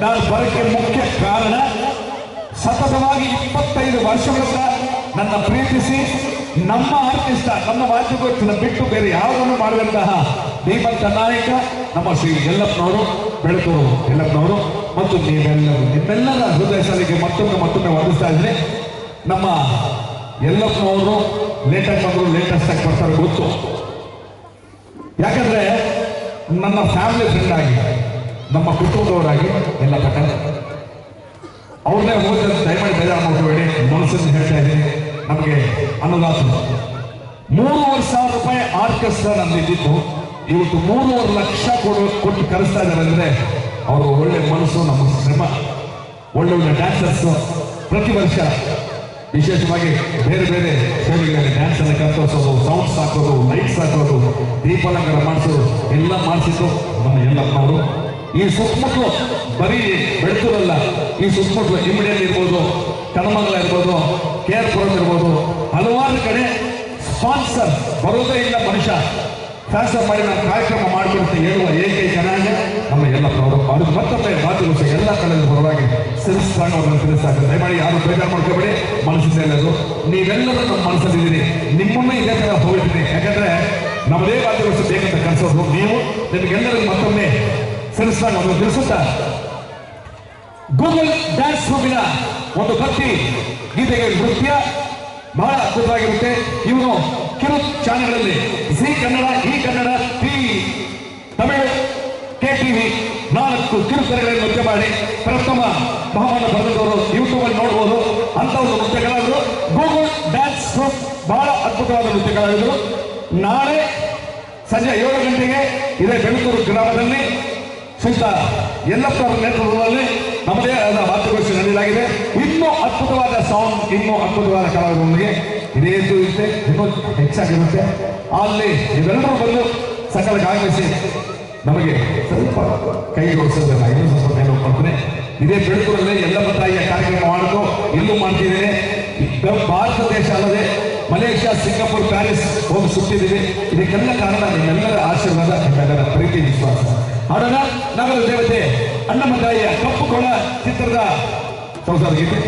ನಾನು ಬರಕ್ಕೆ ಮುಖ್ಯ ಕಾರಣ, ಸತತವಾಗಿ ಇಪ್ಪತ್ತೈದು ವರ್ಷಗಳಿಂದ ನನ್ನ ಪ್ರೀತಿಸಿ ನಮ್ಮ ಆರ್ಟಿಸ್ಟ್, ನಮ್ಮ ವಾದ್ಯಗೋಷ್ಠಿನ ಬಿಟ್ಟು ಬೇರೆ ಯಾವುದನ್ನು ಮಾಡಿದಂತಹ ದೀಪಂತ ನಾಯಕ ನಮ್ಮ ಶ್ರೀ ಯಲ್ಲಪ್ಪನವರು ಬೆಳಕೂರು ಯಲ್ಲಪ್ಪನವರು ಮತ್ತು ನೀವೆಲ್ಲರೂ, ನಿಮ್ಮೆಲ್ಲರ ಹೃದಯ ಸಾಲಿಗೆ ಮತ್ತೊಮ್ಮೆ ಮತ್ತೊಮ್ಮೆ ವಂದಿಸ್ತಾ ಇದ್ರೆ ನಮ್ಮ ಯಲ್ಲಪ್ಪನವರು ಲೇಟೆಸ್ಟ್ ಬಂದರು ಲೇಟೆಸ್ಟ್ ಆಗಿ ಬರ್ತಾರೆ ಗೊತ್ತು. ಯಾಕಂದ್ರೆ ನನ್ನ ಫ್ಯಾಮಿಲಿ ಫ್ರೆಂಡ್ ಆಗಿ, ನಮ್ಮ ಕುಟುಂಬದವರಾಗಿ ಎಲ್ಲ ಕಟ್ಟ ಅವ್ರನ್ನೇ ಹೋದ್ರೆ ದಯಮಾಡಿ ಬೇಜಾರು ಮಾಡ್ಕೋಬೇಡಿ. ಮನಸ್ಸನ್ನು ಹೇಳ್ತಾ ಇದ್ದೀನಿ, ನಮಗೆ ಅನ್ನದಾತ ಮೂರುವರೆ ಸಾವಿರ ರೂಪಾಯಿ ಆರ್ಕೆಸ್ಟ್ರಾ ನಂದಿದ್ದು ಇವತ್ತು ಮೂರುವರೆ ಲಕ್ಷ ಕೊಡು, ಕೊಟ್ಟು ಕರೆಸ್ತಾ ಇದ್ದಾರೆ ಅಂದ್ರೆ ಅವರು ಒಳ್ಳೆ ಮನಸ್ಸು, ನಮ್ಮ ಶ್ರಮ, ಒಳ್ಳೆ ಒಳ್ಳೆ ಡ್ಯಾನ್ಸರ್ಸ್ ಪ್ರತಿ ವರ್ಷ. ವಿಶೇಷವಾಗಿ ಬೇರೆ ಬೇರೆ ಶೈಲಿಗಳಲ್ಲಿ ಡ್ಯಾನ್ಸ್ ಅನ್ನು ಕಲ್ಪಿಸೋದು ಸೌಂಡ್ಸ್ ಹಾಕೋದು ಲೈಟ್ಸ್ ಹಾಕೋದು, ದೀಪಾಲಂಕಾರ ಮಾಡಿಸೋದು ಎಲ್ಲ ಮಾಡಿಸಿದ್ದು ನಮ್ಮ ಎಲ್ಲಪ್ಪನವರು ಈ ಸುತ್ತಮುತ್ತಲು ಬರೀ ಬೆಳ್ತೂರಲ್ಲ, ಈ ಸುತ್ತಮುತ್ತಲು ಇಮಿಡಿಯಲ್ಲಿ ಇರ್ಬೋದು, ಕಣಮಂಗಲ ಇರ್ಬೋದು, ಕೆ ಆರ್ ಪುರಂ ಇರ್ಬೋದು, ಹಲವಾರು ಕಡೆ ಸ್ಪಾನ್ಸರ್ ಬರೋದೇ ಇಲ್ಲ ಮನುಷ್ಯ. ಟ್ರಾನ್ಸ್ಫರ್ ಮಾಡಿ ನಾವು ಕಾರ್ಯಕ್ರಮ ಮಾಡಿಕೊಡುತ್ತೆ ಹೇಳುವ ಏಕೈಕ ನಾಯಕ ನಮ್ಮ ಎಲ್ಲ ಅವ್ರಿಗೆ ಮತ್ತೊಮ್ಮೆ ಮಾತುಗಳು ಎಲ್ಲ ಕಡೆ ಪರವಾಗಿ ಸಿರಿಸ್ತಾಂಗ್ ಅವರನ್ನು ತಿಳಿಸ್ತಾರೆ ದಯಮಾಡಿ ಯಾರು ಬೇಜಾರು ಮಾಡ್ಕೋಬೇಡಿ. ಮನಸ್ಸಿಂದ ಎಲ್ಲದು ನೀವೆಲ್ಲರೂ ನಮ್ಮ ಮನಸ್ಸಲ್ಲಿದ್ದೀರಿ ನಿಮ್ಮನ್ನು ಇದೇ ತರ ಹೋಗಿದ್ದೀನಿ ಯಾಕಂದ್ರೆ ನಮ್ಮದೇ ಮಾತುಗಳು ಬೇಕಂತ ಕನಸೋದು ನೀವು. ನಿಮಗೆಲ್ಲರಿಗೂ ಮತ್ತೊಮ್ಮೆ ಸಿರಿಸ್ತಾಂಗ್ ಅವರನ್ನು ತಿಳಿಸುತ್ತಾ ಗೂಗಲ್ ಡ್ಯಾನ್ಸ್ ರೂಮಿನ ಒಂದು ಭಕ್ತಿ ಗೀತೆಗೆ ನೃತ್ಯ ಬಹಳ ಅದ್ಭುತವಾಗಿರುತ್ತೆ. ಇವನು ಕಿರು ಚಾನೆಲ್ಗಳಲ್ಲಿ Zee Kannada E Kannada T Tamil TV ನಾಲ್ಕು ಕಿರುತೆರೆಗಳಲ್ಲಿ ನೃತ್ಯ ಮಾಡಿ ಪ್ರಥಮ ಬಹುಮಾನ ಪಡೆದವರು ಯೂಟ್ಯೂಬ್ ಅಲ್ಲಿ ನೋಡಬಹುದು ಅಂತ ಒಂದು ನೃತ್ಯಗಳಾದರು. ಗೂಗಲ್ ಡ್ಯಾನ್ಸ್ ಗ್ರೂಪ್ ಬಹಳ ಅದ್ಭುತವಾದ ನೃತ್ಯಗಳಾಗಿದ್ರು. ನಾಳೆ ಸಂಜೆ ಏಳು ಗಂಟೆಗೆ ಇದೇ ಬೆಳಕೂರು ಗ್ರಾಮದಲ್ಲಿ ಎಲ್ಲ ಅವರ ನೇತೃತ್ವದಲ್ಲಿ ನಮ್ಮದೇ ಆದ ಮಾತುಗೋಷ್ಠಿ ನಡೆಯಲಾಗಿದೆ. ಇನ್ನೂ ಅದ್ಭುತವಾದ ಸಾಂಗ್ ಇನ್ನೂ ಅದ್ಭುತವಾದ ಕಲಾವಿದರೊಂದಿಗೆ ಇದೇ ರೀತಿ ಇರುತ್ತೆ ಇನ್ನೂ ಹೆಚ್ಚಾಗಿರುತ್ತೆ. ಅಲ್ಲಿ ನೀವೆಲ್ಲರೂ ಬಂದು ಸಕಲ ಆಗಮಿಸಿ ನಮಗೆ ಸ್ವಲ್ಪ ಕೈ ಜೋಡಿಸೋದಲ್ಲ ಇನ್ನೂ ಸ್ವಲ್ಪ ಮೇಲೆ ಮಾಡ್ತೇನೆ ಇದೇ ಬೆಳಕೂರಲ್ಲಿ ಎಲ್ಲ ತಾಯಿಯ ಕಾರ್ಯಕ್ರಮ ಮಾಡೋದು ಇಲ್ಲೂ ಮಾಡ್ತಿದ್ದೇನೆ. ಭಾರತ ದೇಶ ಅಲ್ಲದೆ ಮಲೇಷ್ಯಾ, ಸಿಂಗಾಪುರ್, ಪ್ಯಾರಿಸ್ ಹೋಗಿ ಸುತ್ತಿದ್ದೀವಿ. ಇದಕ್ಕೆಲ್ಲ ಕಾರಣ ನಿಮ್ಮೆಲ್ಲರ ಆಶೀರ್ವಾದ, ನಿಮ್ಮೆಲ್ಲರ ಪ್ರೀತಿ, ವಿಶ್ವಾಸ. ಹಾಡೋಣ ನಗರ ದೇವತೆ ಅಣ್ಣಮ್ಮ ತಾಯಿಯ ಕಪ್ಪು ಕೊಳ ಚಿತ್ರದ ಸಂಸಾರ ಗೀತೆ